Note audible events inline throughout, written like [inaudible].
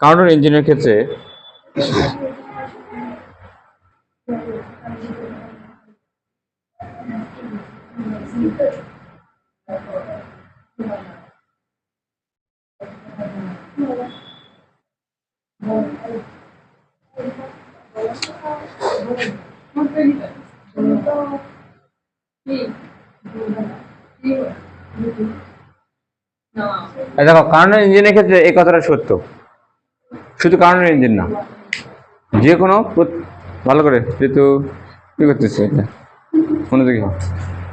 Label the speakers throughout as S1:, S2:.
S1: কার্নোর ইঞ্জিনের ক্ষেত্রে এই দেখো কার্নোর ইঞ্জিনের ক্ষেত্রে এই কথাটা সত্য। শুধু কার্নোর ইঞ্জিন না। যে কোনো ভালো করে যেহেতু কি করতেছে এটা? মনোযোগী হও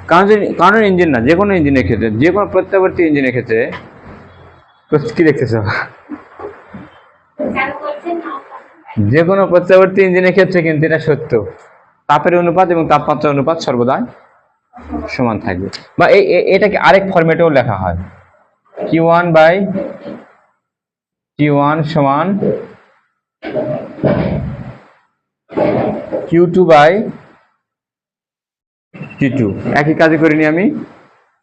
S1: কারণ কারণ ইঞ্জিন না, যে কোনো ইঞ্জিনের ক্ষেত্রে, যে কোনো প্রত্যাবর্তী ইঞ্জিনের ক্ষেত্রে কি দেখতেছো? যে কোনো প্রত্যাবর্তী ইঞ্জিনের ক্ষেত্রে কিন্তু এটা সত্য। তাপের অনুপাত এবং তাপমাত্রার অনুপাত সর্বদা সমান থাকবে। বা এটাকে আরেক ফরম্যাটেও লেখা হয়। Q one by Q one সমান Q two by Q two একই কাজই করিনি আমি।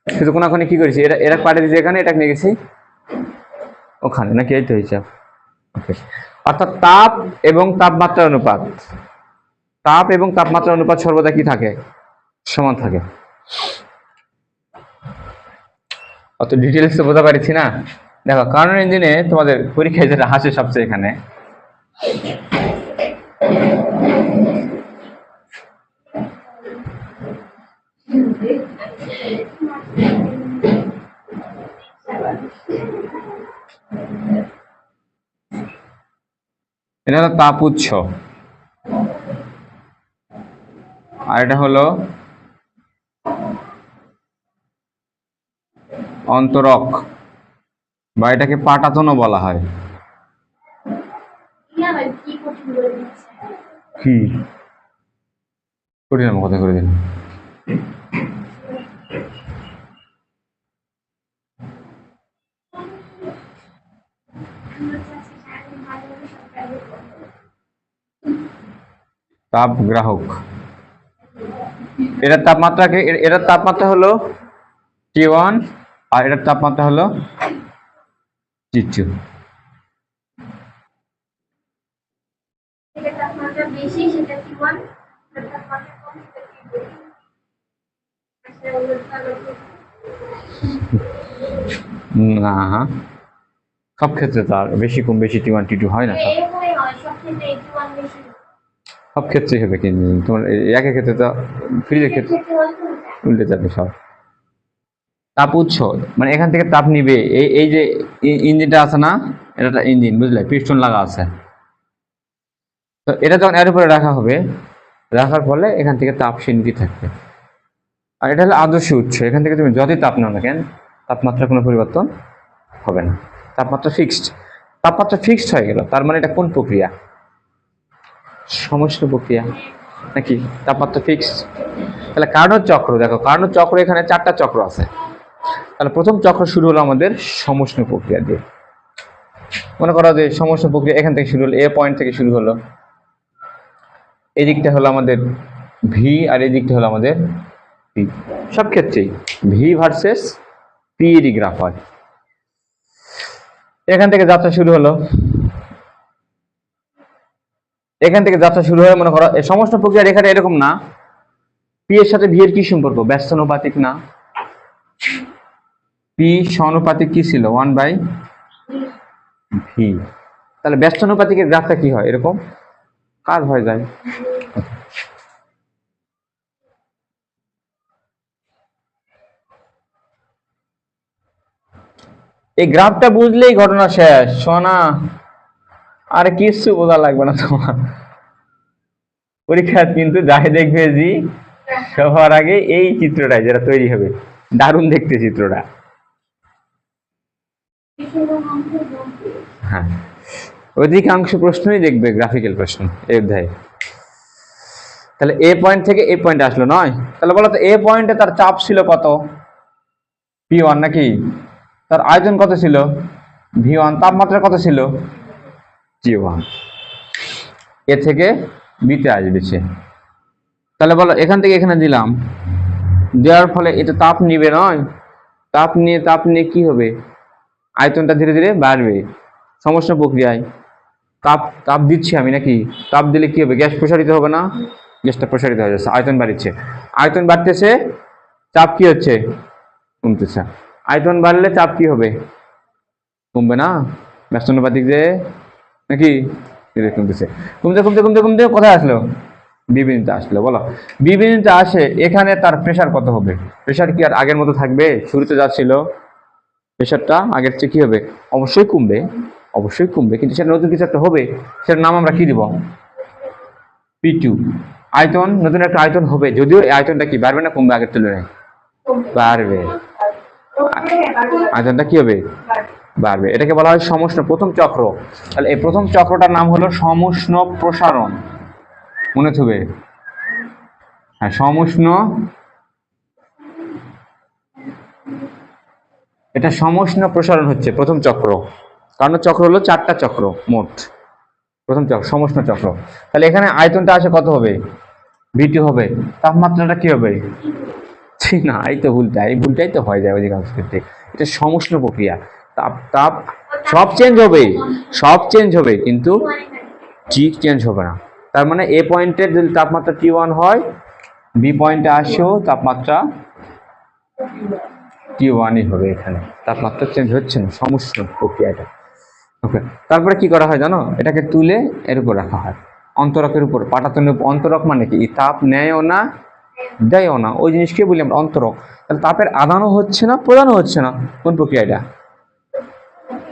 S1: শুধু কোনাখানে কি করেছি? এটা এটা পাঠিয়ে দিয়েছি এখানে এটা নিয়ে গেছি ওখানে। নাকি এই তো হিসাব অর্থাৎ তাপ এবং তাপমাত্রা অনুপাত। তাপ এবং তাপমাত্রা অনুপাত সর্বদা কি থাকে? সমান থাকে। অত ডিটেলস বোঝা পারছি না। দেখো, কারণ ইঞ্জিনে তোমাদের পরীক্ষায় যেটা হাসে সবচেয়ে এখানে, এটা হলো তাপ উৎস। আর এটা হলো অন্তরক বা এটাকে পাটাতনও বলা হয়। কি কঠিন কথা করে দিন। তাপ গ্রাহক। এটার তাপমাত্রাকে এটার তাপমাত্রা হলো টি ওয়ান আর এটার তাপমাত্রা হলো না, সব ক্ষেত্রে তার বেশি কম বেশি টি ওয়ান টি টু হয় না সব। ক্ষেত্রেই হবে কিন্তু। তোমার একের ক্ষেত্রে তো ফ্রিজের ক্ষেত্রে উল্টে যাবে সব। তাপ উৎস মানে এখান থেকে তাপ নিবে। এই এই যে ইঞ্জিনটা আছে না এটা একটা ইঞ্জিন, বুঝলে? পিস্টন লাগা আছে। তো এটা যখন এর উপরে রাখা হবে, রাখার ফলে এখান থেকে তাপ সে নিতে থাকবে। আর এটা হলো আদর্শ উৎস। এখান থেকে তুমি যতই তাপ নাও না কেন তাপমাত্রা কোনো পরিবর্তন হবে না। তাপমাত্রা ফিক্সড তাপমাত্রা ফিক্সড হয়ে গেল, তার মানে এটা কোন প্রক্রিয়া? সমস্ত প্রক্রিয়া। নাকি তাপমাত্রা ফিক্সড তাহলে কার্নোর চক্র, দেখো কার্নোর চক্র এখানে চারটা চক্র আছে। তাহলে প্রথম চক্র শুরু হলো আমাদের সমষ্ণ প্রক্রিয়া দিয়ে। মনে করো যে সমষ্ণ প্রক্রিয়া এখান থেকে শুরু হলো, এ পয়েন্ট থেকে শুরু হলো। এই দিকটা হলো আমাদের ভি আর এই দিকটা হলো আমাদের পি সব ক্ষেত্রেই ভি ভার্সেস পি গ্রাফ হয়। এখান থেকে যাত্রা শুরু হলো। এখান থেকে যাত্রা শুরু হয়ে মনে করো সমস্ত প্রক্রিয়া রেখাটা এরকম না। পি এর সাথে ভি এর কি সম্পর্ক? ব্যস্তানুপাতিক না। পি সমানুপাতিক কি ছিল? ওয়ান বাই ভি তাহলে ব্যস্তানুপাতিকের গ্রাফটা কি হয়? এরকম কাজ হয়ে যায়। এই গ্রাফটা বুঝলেই ঘটনা শেষ। সোনা, আর কিছু বোঝা লাগবে না তোমার। পরীক্ষা কিন্তু যাই দেখবে জি, সবার আগে এই চিত্রটাই যেটা তৈরি হবে। দারুণ দেখতে চিত্রটা। হ্যাঁ। অধিকাংশ প্রশ্নই দেখবে গ্রাফিক্যাল প্রশ্ন এই অধ্যায়ে। তাহলে এ পয়েন্ট থেকে এ পয়েন্ট আসলো নয়। তাহলে বলো তো এ পয়েন্টে তার চাপ ছিল কত? পি ওয়ান নাকি? তার আয়তন কত ছিল? ভি ওয়ান তাপমাত্রা কত ছিল? জি ওয়ান এ থেকে বিতে আসবে সে। তাহলে বলো, এখান থেকে এখানে দিলাম। দেওয়ার ফলে এটা তাপ নিবে নয়। তাপ নিয়ে তাপ নিয়ে কি হবে? আয়তনটা ধীরে ধীরে বাড়বে। সমস্যা প্রক্রিয়ায়। তাপ তাপ দিচ্ছি আমি নাকি? তাপ দিলে কি হবে? গ্যাস প্রসারিত হবে না? গ্যাসটা প্রসারিত হয়ে যাচ্ছে। আয়তন বাড়ছে আয়তন বাড়তেছে, চাপ কি হচ্ছে? কমতেছে। আয়তন বাড়লে চাপ কি হবে? কমবে না? ব্যস্তানুপাতিক যে, নাকি? কমতেছে। কমতে কমতে কমতে কমতে কোথায় আসলো? বিবিনিতে আসলো। বলো। বিবিনিতে আসে, এখানে তার প্রেশার কত হবে? প্রেশার কি আর আগের মতো থাকবে? শুরুতে যা ছিল প্রেশারটা আগের চেয়ে কি হবে? অবশ্যই কমবে অবশ্যই কমবে, কিন্তু সেটা নতুন কিছু একটা হবে, সেটার নাম আমরা কি দিব? পি টু আয়তন, নতুন একটা আয়তন হবে, যদিও এই আয়তনটা কি, বাড়বে না কমবে আগের তুলনায়? বাড়বে। আয়তনটা কি হবে? বাড়বে। এটাকে বলা হয় সমষ্ণ প্রথম চক্র। তাহলে এই প্রথম চক্রটার নাম হলো সমষ্ণ প্রসারণ। মনে থাকবে হ্যাঁ সমষ্ণ এটা সমষ্ণ প্রসারণ হচ্ছে, প্রথম চক্র। কারণ চক্র হলো চারটা চক্র, মোট। প্রথম চক্র, সমষ্ণ চক্র। তাহলে এখানে আয়তনটা আসে কত হবে? বিটি হবে। তাপমাত্রাটা কি হবে? ছি, না, এই তো ভুলটা, এই ভুলটাই তো হয়ে যায় অধিকাংশ ক্ষেত্রে। এটা সমষ্ণ প্রক্রিয়া। তাপ তাপ সব চেঞ্জ হবে, সব চেঞ্জ হবে, কিন্তু টি চেঞ্জ হবে না। তার মানে এ পয়েন্টের যদি তাপমাত্রা টি ওয়ান হয় বি পয়েন্টে আসেও তাপমাত্রা টি ওয়ানই হবে এখানে? তাপমাত্রা চেঞ্জ হচ্ছে না, সমস্যা প্রক্রিয়াটা। ওকে তারপরে কি করা হয় জানো? এটাকে তুলে এর উপর রাখা হয়। অন্তরকের উপর, পাটাতনের উপর। অন্তরক মানে কি? তাপ নেয়ও না, দেয়ও না। ওই জিনিসকে বলি আমরা অন্তরক। তাহলে তাপের আদানও হচ্ছে না, প্রদানও হচ্ছে না। কোন প্রক্রিয়া এটা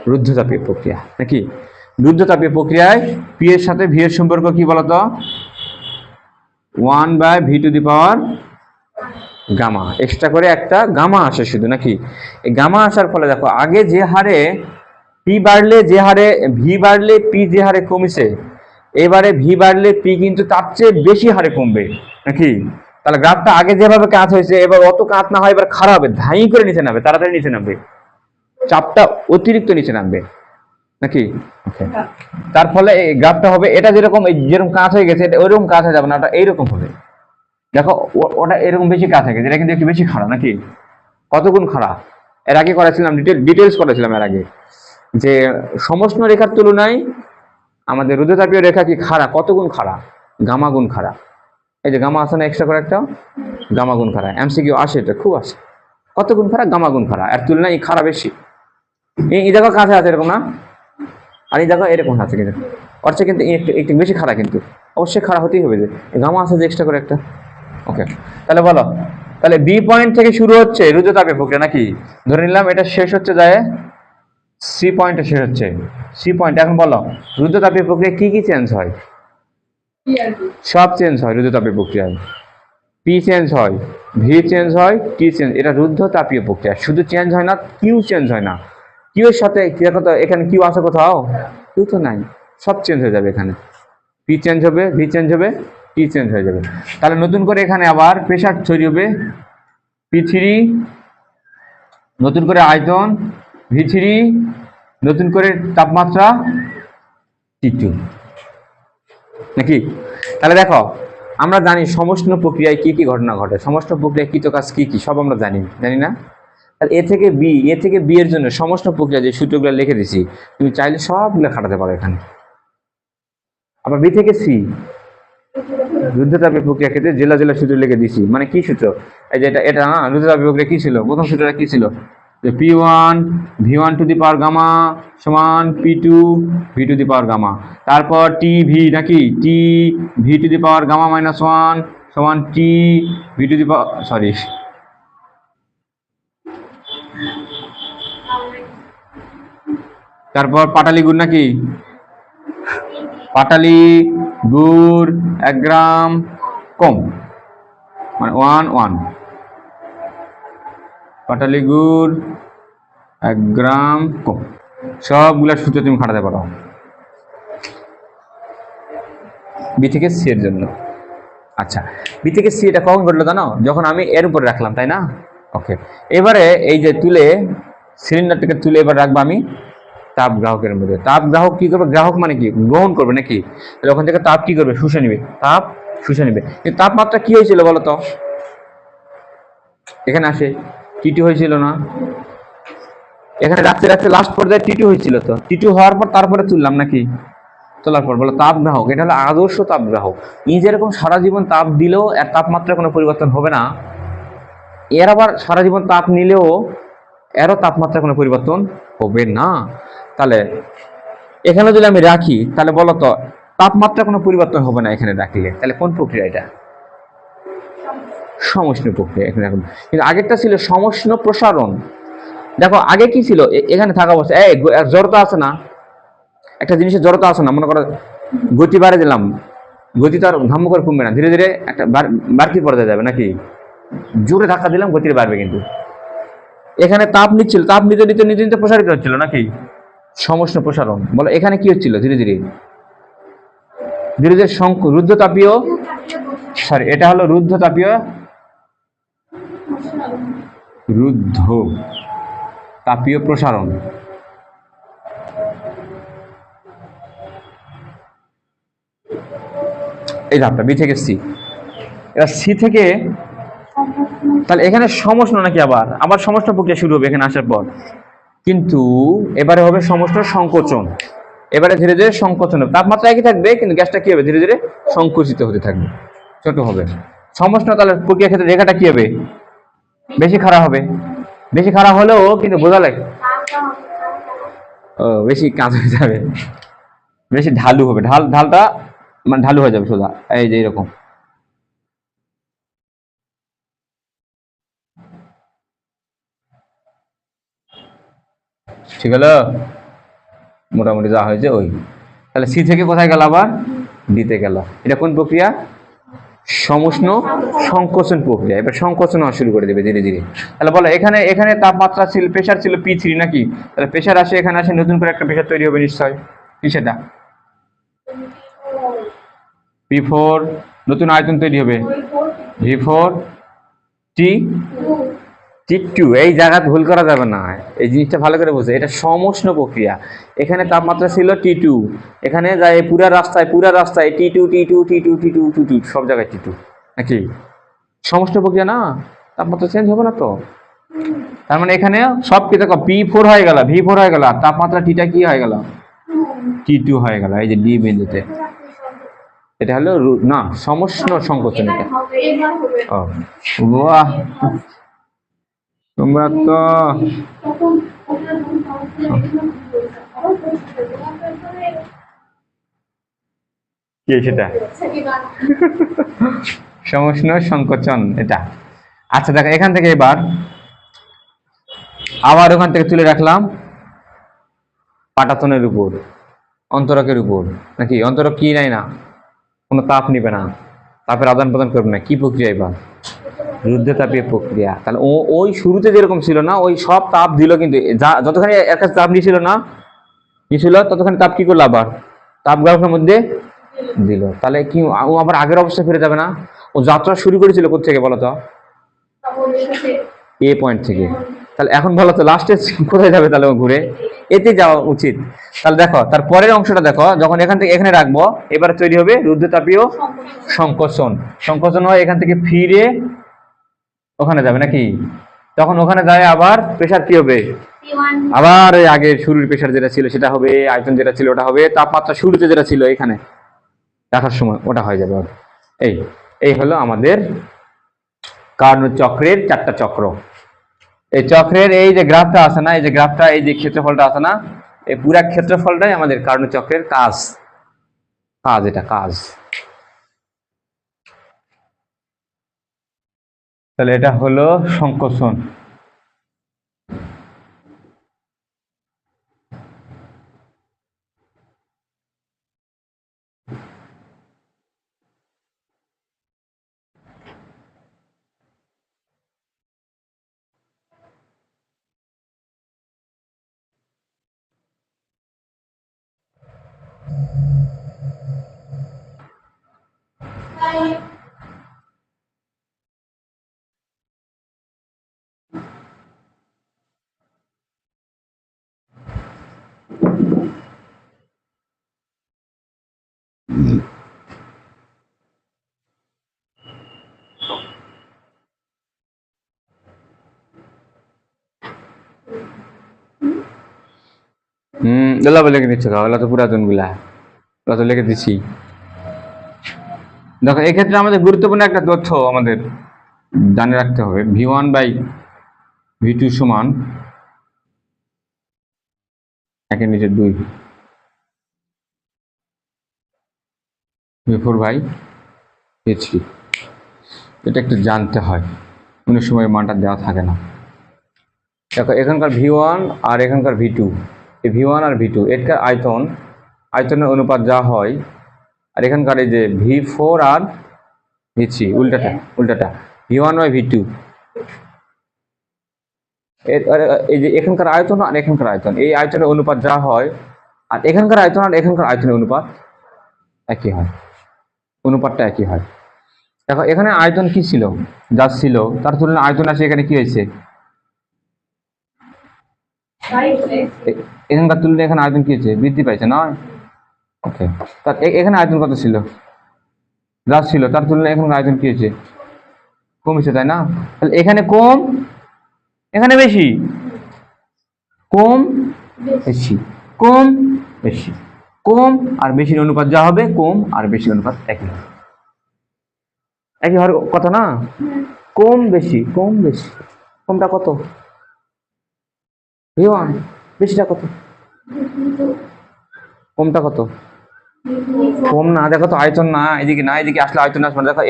S1: রুদ্ধতাপীয় প্রক্রিয়া। নাকি? রুদ্ধতাপীয় প্রক্রিয়ায় পি এর সাথে ভি এর সম্পর্ক কি বলতো? One by V to the power gamma extra করে একটা গামা আসে শুধু নাকি? এই গামা আসার ফলে দেখো আগে যে হারে পি বাড়লে যে হারে ভি বাড়লে পি যে হারে কমেছে এবারে ভি বাড়লে পি কিন্তু তার চেয়ে বেশি হারে কমবে নাকি? তাহলে গ্রাফটা আগে যেভাবে কাজ হয়েছে এবার অত কাজ না হয় এবার খারাপ হবে ধাই করে নিচে নামবে তাড়াতাড়ি নিচে নামবে চাপটা অতিরিক্ত নিচে নামবে নাকি? তার ফলে এই গ্রাফটা হবে এটা যেরকম এই যেরকম কাজ হয়ে গেছে এটা ওইরকম কাজ হয়ে যাবে না ওটা এইরকম হবে। দেখো ওটা এরকম বেশি কাজ থাকে এটা কিন্তু একটু বেশি খারাপ নাকি? কতগুণ খারাপ এর আগে করেছিলাম ডিটেল ডিটেলস করেছিলাম এর আগে, যে সমষ্ণ রেখার তুলনায় আমাদের রুদ্রতাপীয় রেখা কি খাড়া? কত গুণ খাড়া? গামা গুণ খাড়া। এই যে গামা আসে না এক্সট্রা করে একটা? গামা গুণ খাড়া এমসিকিউ আসে এটা, খুব আসে। কত গুণ খাড়া? গামা গুণ খাড়া। এর তুলনায় খাড়া বেশি। এই জায়গা কাছে আছে এরকম না? আর এই দেখো এরকম আছে কিন্তু। চেয়ে কিন্তু একটু একটু বেশি খাড়া কিন্তু। অবশ্যই খাড়া হতেই হবে যে। গামা আছে যে এক্সট্রা করে একটা। ওকে তাহলে বলো তাহলে বি পয়েন্ট থেকে শুরু হচ্ছে রুদ্রতাপীয় প্রক্রিয়া নাকি? ধরে নিলাম এটা শেষ হচ্ছে যায় সি পয়েন্টে শেষ হচ্ছে। সি পয়েন্ট এখন বলো রুদ্রতাপীয় প্রক্রিয়া কি কি চেঞ্জ হয়? সব চেঞ্জ হয় রুদ্রতাপীয় প্রক্রিয়ায় পি চেঞ্জ হয় ভি চেঞ্জ হয় টি চেঞ্জ এটা রুদ্ধতাপীয় প্রক্রিয়া। শুধু চেঞ্জ হয় না কিউ চেঞ্জ হয় না। কিউ এর সাথে এখানে কিউ আছে কোথাও? কিউ তো নাই সব চেঞ্জ হয়ে যাবে এখানে। পি চেঞ্জ হবে ভি চেঞ্জ হবে টি চেঞ্জ হয়ে যাবে? তাহলে নতুন করে এখানে আবার প্রেশার তৈরি হবে। পি থ্রি নতুন করে আয়তন ভি থ্রি নতুন করে তাপমাত্রা টি টু নাকি? তাহলে দেখো, আমরা জানি সমষ্ণ প্রক্রিয়ায় কি কি ঘটনা ঘটে। সমষ্ণ প্রক্রিয়ায় কৃত কাজ কি কি? সব আমরা জানি জানি না? তাহলে এ থেকে বি এ থেকে বি এর জন্য সমষ্ণ প্রক্রিয়া যে সূত্রগুলো লিখে দিছি তুমি চাইলে সবগুলো খাটাতে পারো এখানে। আবার বি থেকে সি রুদ্ধতাপীয় প্রক্রিয়া ক্ষেত্রে জেলা জেলা সূত্র লিখে দিছি মানে কি সূত্র? এই যে এটা এটা না রুদ্ধতাপীয় প্রক্রিয়া কি ছিল? প্রথম সূত্রটা কি ছিল? যে P one V one to the power gamma সমান P two V to the power gamma তারপর টি ভি নাকি? T V to the power gamma minus one সমান T V to the power sorry তারপর পাটালি গুড় নাকি? পাটালি গুড় এক গ্রাম কম। মানে ওয়ান ওয়ান পাটালি গুড় এক গ্রাম কম। সবগুলা সূত্র তুমি খাটাতে পারো। বি থেকে সি এর জন্য। আচ্ছা বি থেকে সি এটা কখন ঘটলো জানো? যখন আমি এর উপরে রাখলাম, তাই না? ওকে। এবারে এই যে তুলে সিলিন্ডারটাকে তুলে এবার রাখব আমি। তাপ গ্রাহকের মধ্যে। তাপ গ্রাহক কি করবে? গ্রাহক মানে কি? গ্রহণ করবে নাকি? তাহলে ওখান থেকে তাপ কি করবে? শুষে নিবে। তাপ শুষে নিবে। তাপমাত্রা কি হয়েছিল বলো তো? এখানে আসে। টিটি হয়েছিল না? এখানে রাখতে রাখতে লাস্ট পর্যায়ে টিটু হয়েছিল তো? টিটু হওয়ার পর তারপরে তুললাম নাকি? তোলার পর। বলো তাপ গ্রাহক এটা হলো আদর্শ তাপ গ্রাহক ই যেরকম সারা জীবন তাপ দিলেও এর তাপমাত্রা কোনো পরিবর্তন হবে না। এর আবার সারা জীবন তাপ নিলেও এরও তাপমাত্রা কোনো পরিবর্তন হবে না। তাহলে এখানে যদি আমি রাখি, তাহলে বলো তো তাপমাত্রা কোনো পরিবর্তন হবে না এখানে রাখলে। তাহলে কোন প্রক্রিয়া এটা? সমষ্ণ প্রক্রিয়া এখানে এখন কিন্তু আগেরটা ছিল সমষ্ণ প্রসারণ। দেখো, আগে কি ছিল? এখানে থাকা অবস্থা এই জড়তা আছে না? একটা জিনিসের জড়তা আছে না? মনে করো, গতি বাড়ে দিলাম। গতি তো আর ধাম্য করে কমবে না। ধীরে ধীরে একটা বাড়তি পর্যায়ে যাবে নাকি? জোরে ধাক্কা দিলাম গতি বাড়বে কিন্তু। এখানে তাপ নিচ্ছিল। তাপ নিতে নিতে নিতে নিতে প্রসারিত হচ্ছিল নাকি? সমষ্ণ প্রসারণ। বলো, এখানে কি হচ্ছিল? ধীরে ধীরে। ধীরে ধীরে রুদ্ধতাপীয় সরি এটা হলো রুদ্ধতাপীয়, রুদ্ধ, তাপীয় প্রসারণ। এই ধাপটা বি থেকে সি এবার সি থেকে, তাহলে এখানে সমষ্ণ নাকি আবার? আবার সমষ্ণ প্রক্রিয়া শুরু হবে এখানে আসার পর। কিন্তু এবারে হবে সমষ্ণ সংকোচন। এবারে ধীরে ধীরে সংকোচন হবে। তাপমাত্রা একই থাকবে, কিন্তু গ্যাসটা কি হবে? ধীরে ধীরে সংকুচিত হতে থাকবে। ছোট হবে। সমষ্ণ তাহলে প্রক্রিয়া ক্ষেত্রে রেখাটা কি হবে? বেশি খারাপ হবে। বেশি খারাপ হলেও কিন্তু বোঝা লাগে। ও, বেশি কাজ হয়ে যাবে। বেশি ঢালু হবে। ঢাল, ঢালটা মানে ঢালু হয়ে যাবে সোজা। এই যে এরকম। ঠিক হলো? মোটামুটি যা হয়েছে ওই। তাহলে সি থেকে কোথায় গেল আবার? ডিতে গেল। এটা কোন প্রক্রিয়া? সমষ্ণ সংকোচন প্রক্রিয়া। এবার সংকোচন শুরু করে দেবে ধীরে ধীরে। তাহলে বলো, এখানে এখানে তাপমাত্রা ছিল প্রেশার ছিল পি থ্রি নাকি? তাহলে প্রেশার আসে, এখানে আসে, নতুন করে একটা প্রেশার তৈরি হবে নিশ্চয়। কি সেটা? পি ফোর নতুন আয়তন তৈরি হবে। V four T T two এই জায়গা ভুল করা যাবে না। এই জিনিসটা ভালো করে বোঝে। এটা সমষ্ণ প্রক্রিয়া। এখানে তাপমাত্রা ছিল টি টু। এখানে যায় পুরা রাস্তায় পুরা রাস্তায় T two T two T two T two T two সব জায়গায় টি টু। নাকি? সমষ্ণ প্রক্রিয়া না? তাপমাত্রা চেঞ্জ হবে না তো? তার মানে এখানে সব কি দেখো পি ফোর হয়ে গেল ভি ফোর হয়ে গেল আর তাপমাত্রা টিটা কি হয়ে গেল? টি টু হয়ে গেল এই যে ডি বিন্দুতে। এটা হলো না সমষ্ণ সংকোচন এটা। ও বাহ। তোমরা তো কি সেটা? সমষ্ণ সংকোচন এটা। আচ্ছা দেখো এখান থেকে এবার আবার ওখান থেকে তুলে রাখলাম পাটাতনের উপর অন্তরকের উপর। নাকি অন্তরক কি নাই না? কোনো তাপ নিবে না। তাপের আদান প্রদান করবে না। কি প্রক্রিয়া এবার? রুদ্ধতাপীয় প্রক্রিয়া। তাহলে ও, ওই শুরুতে যেরকম ছিল না, ওই সব তাপ দিল কিন্তু যতখানি এর কাছে তাপ নিয়েছিল না, কি ছিল? ততখানি তাপ কি করল আবার? তাপ গ্রাহকের মধ্যে দিল। তাহলে কি, ও আবার আগের অবস্থায় ফিরে যাবে না? ও যাত্রা শুরু করেছিল কোথেকে বলো তো? এ পয়েন্ট থেকে। তাহলে এখন বলো তো লাস্টে কোথায় যাবে তাহলে ও ঘুরে? এতে যাওয়া উচিত। তাহলে দেখো, তার পরের অংশটা দেখো, যখন এখান থেকে, এখানে রাখব, এবারে তৈরি হবে রুদ্ধতাপীয় সংকোচন। সংকোচন হয় এখান থেকে ফিরে ওখানে যাবে নাকি? তখন ওখানে যায় আবার প্রেশার কি হবে? আবার আগের শুরুর প্রেশার যেটা ছিল সেটা হবে, আয়তন যেটা ছিল ওটা হবে, তাপমাত্রা শুরুতে যেটা ছিল এখানে। রাখার সময় ওটা হয়ে যাবে। এই এই হলো আমাদের কার্ন চক্রের চারটা চক্র। এই চক্রের এই যে গ্রাফটা আছে না, এই যে গ্রাফটা, এই যে ক্ষেত্রফলটা আছে না, এই পুরা ক্ষেত্রফলটাই আমাদের কার্ন চক্রের কাজ। কাজ এটা, কাজ। তাহলে এটা হলো সংকোচন Bye. হম, এলা লেগে দিচ্ছ গা তো পুরাতনগুলা। এলা তো লেগে দিচ্ছি। দেখো, এক্ষেত্রে আমাদের গুরুত্বপূর্ণ একটা তথ্য আমাদের জানে রাখতে হবে। V one by V two সমান একের নিচে দুই। ভি ফোর বাই থ্রি এটা একটু জানতে হয়। অন্য সময় মানটা দেওয়া থাকে না। দেখো, এখানকার ভি ওয়ান আর এখানকার ভি টু এই ভি ওয়ান আর ভি টু এটার আয়তন, আয়তনের অনুপাত যা হয়, আর এখানকার এই যে ভি ফোর আর ভি থ্রি উল্টাটা। উল্টাটা V one by V two এই যে এখানকার আয়তন আর এখানকার আয়তন, এই আয়তনের অনুপাত যা হয়, আর এখানকার আয়তন আর এখানকার আয়তনের অনুপাত একই হয়। অনুপাতটা একই হয়। দেখো, এখানে আয়তন কি ছিল? যা ছিল, তার তুলনায় আয়তন আছে, এখানে কি হয়েছে? এখানকার তুলনায় এখানে আয়তন কি হয়েছে? বৃদ্ধি পাইছে, নয়? ওকে তার এখানে আয়তন কত ছিল? যা ছিল, তার তুলনায় এখানকার আয়তন কি হয়েছে? কমেছে, তাই না? তাহলে এখানে কম, এখানে বেশি। কম বেশি। কম, বেশি। কম আর বেশির অনুপাত যা হবে, কম আর বেশি অনুপাত একই হবে। একই হওয়ার কথা না? কম বেশি কম বেশি। কমটা কত? বেশিটা কত? কমটা কত? কম না, দেখো তো আয়তন না, এদিকে না, এদিকে আসলে আয়তন আসবে না। দেখো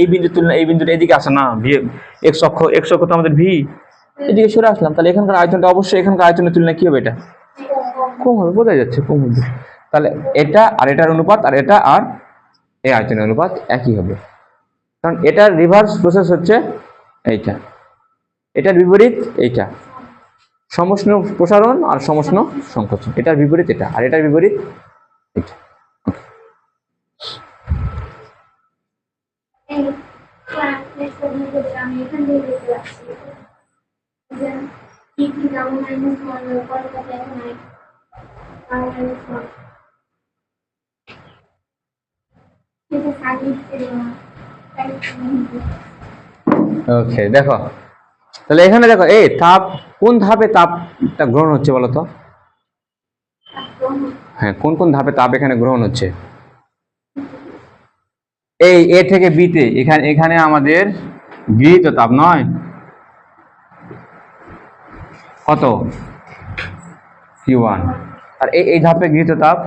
S1: এই বিন্দুর তুলনায় এই বিন্দুটা এদিকে আসে না অক্ষ এক্স অক্ষ তো আমাদের ভি। এদিকে সরে আসলাম, তাহলে এখানকার আয়তনটা, অবশ্যই এখানকার আয়তনের তুলনায় কি হবে এটা? কম হবে বোঝা যাচ্ছে, কম হবে। তাহলে এটা আর এটার অনুপাত আর এটা আর এই আয়তনের অনুপাত একই হবে। কারণ এটার রিভার্স প্রসেস হচ্ছে এইটা। এটার বিপরীত এইটা। সমষ্ণ প্রসারণ আর সমষ্ণ সংকোচন। এটার বিপরীত এটা আর এটার বিপরীত এটা
S2: এই ক্লাস নেক্সট আমি করছি আমি এখান থেকে দেখতে পাচ্ছি যে কি কি গামা মাইনাস ওয়ান কলকাতা এখন আই গামা মাইনাস ওয়ান এটা সার্ভিস
S1: ওকে দেখো। তাহলে এখানে দেখো, এই তাপ, কোন ধাপে তাপটা গ্রহণ হচ্ছে বলো তো? হ্যাঁ কোন কোন ধাপে তাপ এখানে গ্রহণ হচ্ছে? এই এ থেকে বিতে এখানে এখানে আমাদের গৃহীত তাপ নয়? কত? কিউ ওয়ান আর এই ধাপে গৃহীত তাপ?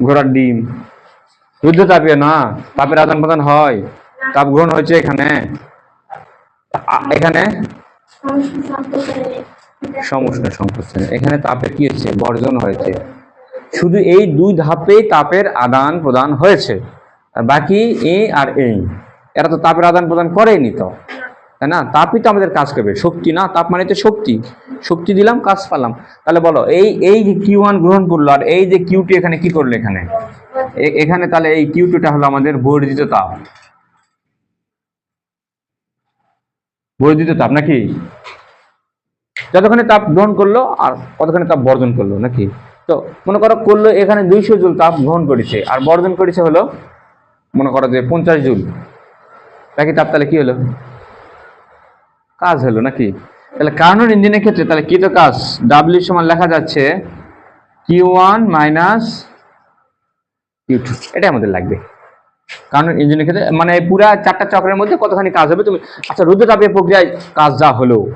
S1: ঘোড়ার ডিম। রুদ্র তাপীয় না তাপের আদান প্রদান হয় তাপ গ্রহণ হয়েছে এখানে। এখানে এখানে তাপের কি হচ্ছে বর্জন হয়েছে। শুধু এই দুই ধাপে তাপের আদান প্রদান হয়েছে। আর বাকি এ আর এই এরা তো তাপের আদান প্রদান করেনি তো। তাই না? তাপই তো আমাদের কাজ করবে। শক্তি না? তাপ মানে তো শক্তি। শক্তি দিলাম, কাজ পালাম। তাহলে বলো, এই এই যে কিউ ওয়ান গ্রহণ করল, আর এই যে কিউ টু এখানে কি করল এখানে? এখানে তাহলে এই কিউ টুটা হলো আমাদের বর্ধিত তাপ। বর্ধিত তাপ নাকি? যতক্ষণে তাপ গ্রহণ করল আর কতক্ষণে তাপ বর্জন করল নাকি? তো মনে করো করল এখানে দুইশো জুল তাপ গ্রহণ করেছে, আর বর্জন করেছে হলো মনে করো যে পঞ্চাশ জুল। বাকি তাপ তাহলে কি হলো? কাজ হলো নাকি? তাহলে কার্নোর ইঞ্জিনের ক্ষেত্রে তাহলে কি তো কাজ? ডাব্লিউ সমান লেখা যাচ্ছে কিউ ওয়ান মাইনাস টু এটা আমাদের লাগবে। কারণ ইঞ্জিনের ক্ষেত্রে মানে পুরা চারটা চক্রের মধ্যে কতখানি কাজ হবে তুমি আচ্ছা প্রক্রিয়ায় কাজ যা হলো।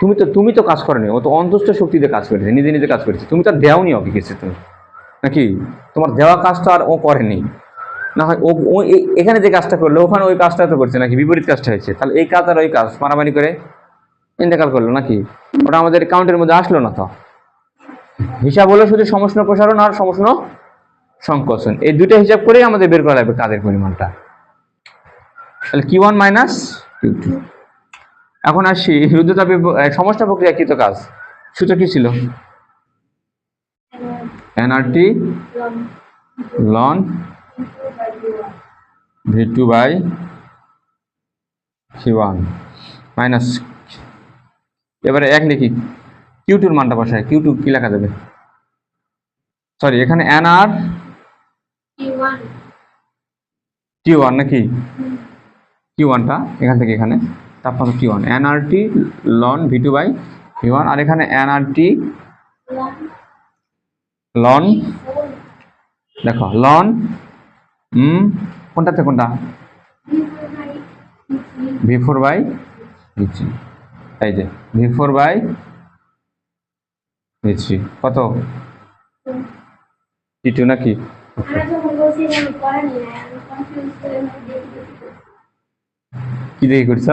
S1: তুমি তো তুমি তো কাজ করনি, ও তো অন্তস্থ শক্তিতে কাজ করেছে, নিজে নিজে কাজ করেছে। তুমি তুমি। নাকি? তোমার দেওয়া কাজটা আর ও করেনি। না হয় ও ও এখানে যে কাজটা করল, ওখানে ওই কাজটা তো করছে নাকি? বিপরীত কাজটা হয়েছে। তাহলে এই কাজ আর ওই কাজ মারামারি করে ইন্তেকাল করল নাকি? ওটা আমাদের কাউন্টের মধ্যে আসলো না তো? হিসাব হলো শুধু সমষ্ণ প্রসারণ আর সমষ্ণ সংকোচন। এই দুটো হিসাব করেই আমাদের বের করা লাগবে কাজের পরিমাণটা। তাহলে কি ওয়ান মাইনাস কিউ টু এখন আসি প্রক্রিয়া কৃত কাজ। সূত্র কি ছিল? NRT ln V two by C one minus এবারে এক লিখি। কিউ টুর মানটা বসায় কিউ টু কি লেখা যাবে? সরি এখানে এন আর
S2: টি ওয়ান
S1: নাকি? টি ওয়ানটা এখান থেকে এখানে তাপমাত্রা T one N R T loan V two by V one R এখানে এন আর টি
S2: লন
S1: দেখো লন হুম কোনটাতে কোনটা?
S2: ভি ফোর বাই
S1: ভি এই যে ভি ফোর বাই থ্রি কত টি টু নাকি?
S2: করে
S1: কি দেখে করছ?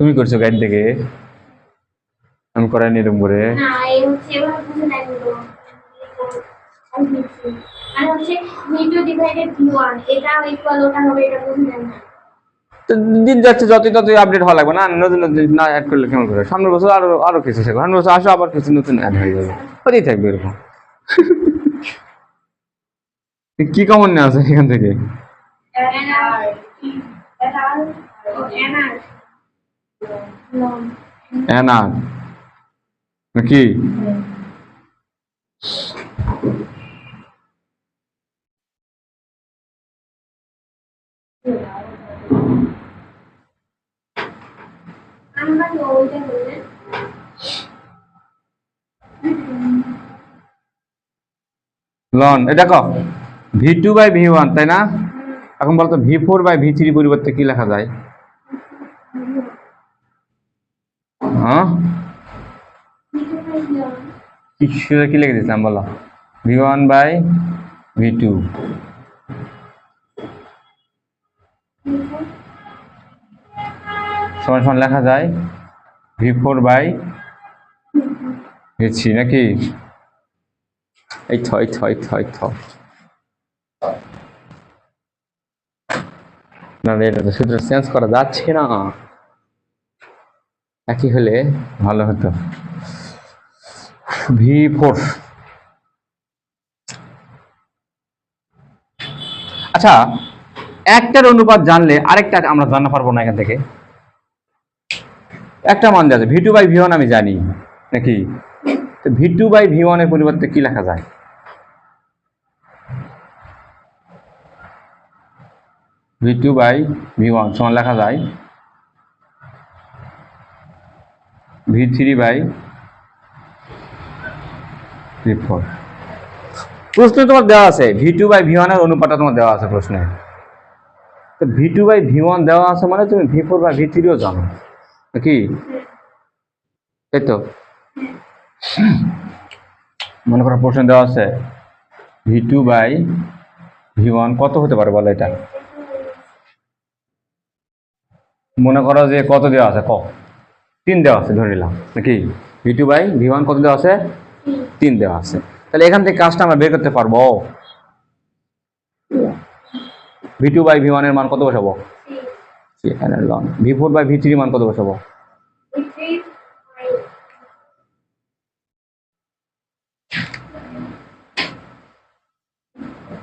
S1: তুমি করছ গাড়ি দেখে? আমি করাইনি এরকম করে।
S2: না নাই বলো আর হচ্ছে ভিডিও ডিভাইডেড এটা ইকুয়াল ওটা হবে, এটা বুঝে নাই না
S1: তো দিন যাচ্ছে যতই ততই আপডেট হওয়া লাগবে না নতুন নতুন না অ্যাড করলে কেমন করে? সামনের বছর আরও আরও কিছু শেখো, সামনের বছর আসো, আবার কিছু নতুন অ্যাড হয়ে যাবে। হতেই থাকবে এরকম। কি কমন নেওয়া আছে এখান থেকে?
S2: এনআর এনআর লন
S1: অ্যানার নাকি
S2: আমরা ওইটা বললেন
S1: লন এ দেখো V two by V one তাই না? এখন বলতো V four by V three পরিবর্তে কি লেখা যায়? হ্যাঁ?
S2: ভিডিও বাই ভি ওয়ান
S1: কি সোজা কি লিখে দিয়েছিলাম বলো? V one by V two সমান সমান লেখা যায় ভি ফোর বাই ভি নাকি? এই থ এই থ এই থ সূত্র চেঞ্জ করা যাচ্ছে না। একই হলে ভালো হতো। V four. আচ্ছা একটার অনুপাত জানলে আরেকটা আমরা জানতে পারব না এখান থেকে। একটা মান দেওয়া আছে V two by V one আমি জানি, নাকি? তো ভি টু বাই ভি ওয়ানের পরিবর্তে কি লেখা যায়? V two by V one সমান লেখা যায় V three by V four প্রশ্নে তোমার দেওয়া আছে ভি টু বাই ভি ওয়ানের অনুপাতটা তোমার দেওয়া আছে প্রশ্নে। তো V two by V one দেওয়া আছে মানে তুমি ভি ফোর বাই ভি থ্রিও জানো। কি তাই তো মনে করো প্রশ্ন দেওয়া আছে V two by V one কত হতে পারে বলো এটা? মনে করো যে কত দেওয়া আছে, ক? তিন দেওয়া আছে, ধরে নিলাম। নাকি? V two by V one কত দেওয়া আছে? তিন দেওয়া আছে। তাহলে এখান থেকে কাজটা আমরা বের করতে পারব। ভি টু বাই ভি ওয়ানের মান কত বসাবো? Loan. V four by V three মান কত বসাবো?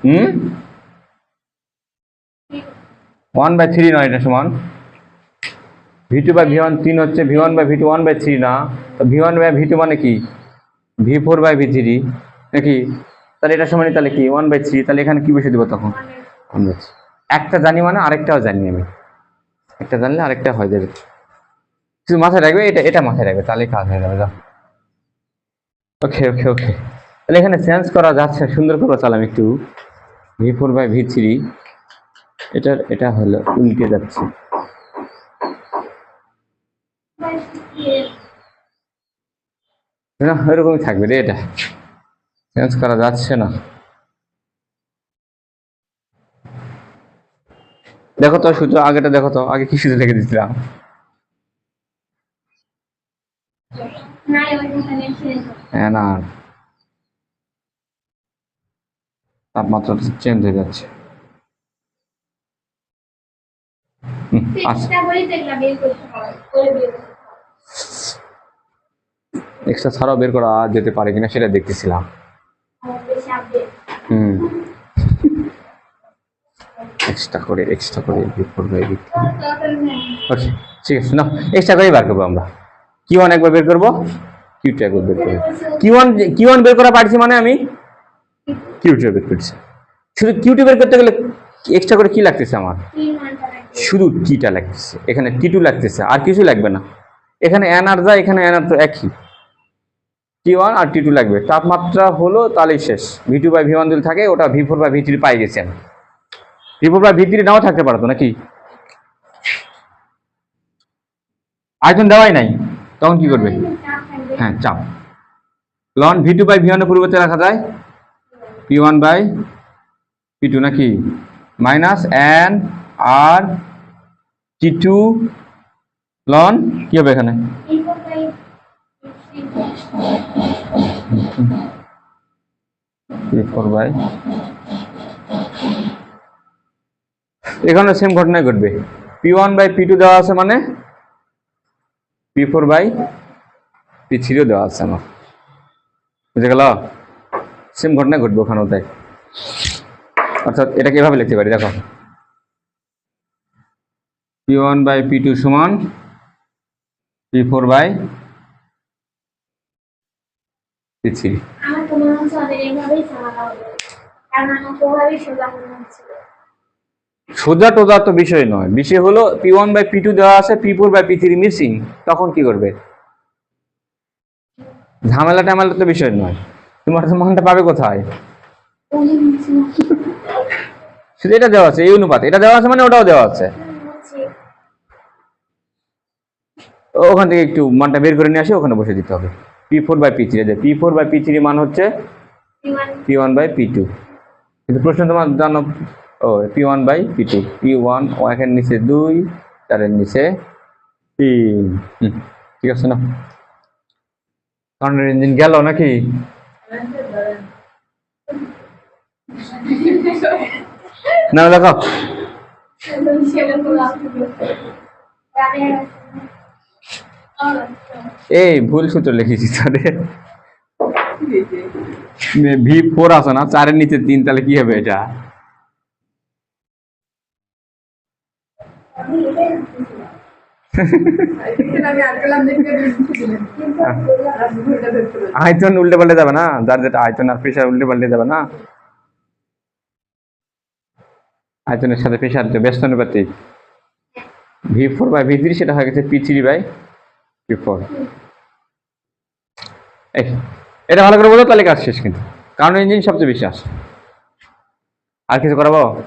S1: হুম? ওয়ান বাই থ্রি নয় এটা সমান। V two by V one তিন হচ্ছে V one by V two one by three না? তো V one by V two মানে কি? V four by V three নাকি? তাহলে এটা সমানই তাহলে কি? ওয়ান বাই থ্রি তাহলে এখানে কি বসে দেবো তখন? একটা জানি মানে আরেকটাও জানি আমি। একটা জানলে আরেকটা হয়ে যাবে। শুধু মাথায় রাখবে, এটা এটা মাথায় রাখবে তাহলে কাজ হয়ে যাবে, যাও। ওকে ওকে ওকে তাহলে এখানে চেঞ্জ করা যাচ্ছে, সুন্দর করে চালাম একটু। V four by V three এটার, এটা হলো উল্টে যাচ্ছে। না এরকমই থাকবে রে এটা। চেঞ্জ করা যাচ্ছে না। দেখো তো সূত্র আগেটা দেখো তো আগে কি সূত্র লিখে দিয়েছিলাম? হ্যাঁ না। তাপমাত্রা চেঞ্জ হয়ে যাচ্ছে। আচ্ছা।
S2: হয় হয়
S1: এক্সট্রা ছাড়াও বের করা যেতে পারে কিনা সেটা দেখতেছিলাম।
S2: আমার
S1: হুম। এক্সট্রা করে এক্সট্রা করে বের করব থেকে। ওকে ঠিক আছে না এক্সট্রা করেই বার করব আমরা। কি ওয়ান একবার বের করব কিউ টু একবার বের করব। কি ওয়ান কি ওয়ান বের করা পারছি মানে আমি কিউ টু বের করছি। শুধু কিউ টু বের করতে গেলে এক্সট্রা করে কি লাগতেছে আমার? শুধু টিটা লাগতেছে। এখানে টি টু লাগতেছে, আর কিছু লাগবে না। এখানে এন আর যা, এখানে এন আর তো একই। টি ওয়ান আর টি টু লাগবে। তাপমাত্রা হলো তাহলেই শেষ। V two by V one যদি থাকে, ওটা V four by V three পাই গেছেন V four by V three নাও থাকতে পারতো নাকি? আয়তন দেওয়াই নাই। তখন কি করবে? হ্যাঁ চাপ। Loan V two by V ওয়ানের পরিবর্তে রাখা যায়। P one by P two নাকি? Minus N R T two loan, কি হবে এখানে? ফোর বাই এখানে সেম ঘটনাই ঘটবে। P one by P two দেওয়া আছে মানে? পি ফোর বাই পি থ্রিও দেওয়া আছে আমার। বুঝে গেল? সেম ঘটনা ঘটবে ওখানেও তাই। অর্থাৎ এটাকে এভাবে লিখতে পারি? দেখো। P one by P two সমান P four by P three
S2: সোজা
S1: টোজা তো বিষয় নয়। বিষয় হলো P one by P two দেওয়া আছে P four by P three missing তখন কি করবে? ঝামেলা টামেলা তো বিষয় নয়। তোমার তো মানটা পাবে কোথায়? শুধু এটা দেওয়া আছে এই অনুপাত। এটা দেওয়া আছে মানে ওটাও দেওয়া আছে। ওখান থেকে একটু মানটা বের করে নিয়ে আসে ওখানে বসে দিতে হবে। P four by P three P four by P three মান হচ্ছে P one by P two কিন্তু প্রশ্ন তোমার জানো ও P one by P two P one একের নিচে দুই চারের নিচে তিন হুম, ঠিক আছে না কারণের ইঞ্জিন গেল নাকি না দেখো
S2: একদম সেটা তো লাগবে গানের
S1: এই ভুল সূত্র লিখেছি তাদের ভি ফোর আছে না চারের নিচে তিন তাহলে কি হবে এটা
S2: আমি এটাই ভাবতেছিলাম
S3: আমি আটকালাম দেখে দিলেন
S2: কিন্তু
S3: আর ভুলটা ধরতে পারছি [laughs]
S1: আয়তন উল্টে পাল্টে যাবে না? যার যেটা আয়তন আর প্রেশার উল্টে পাল্টে যাবে না? আয়তনের সাথে প্রেশার যে ব্যস্ত অনুপাতিক V four by V three সেটা হয়ে গেছে P three by P four এটা ভালো করে বলো তাহলে কাজ শেষ কিন্তু। কারণ ইঞ্জিন সবচেয়ে বেশি আসে। আর কিছু করাবো?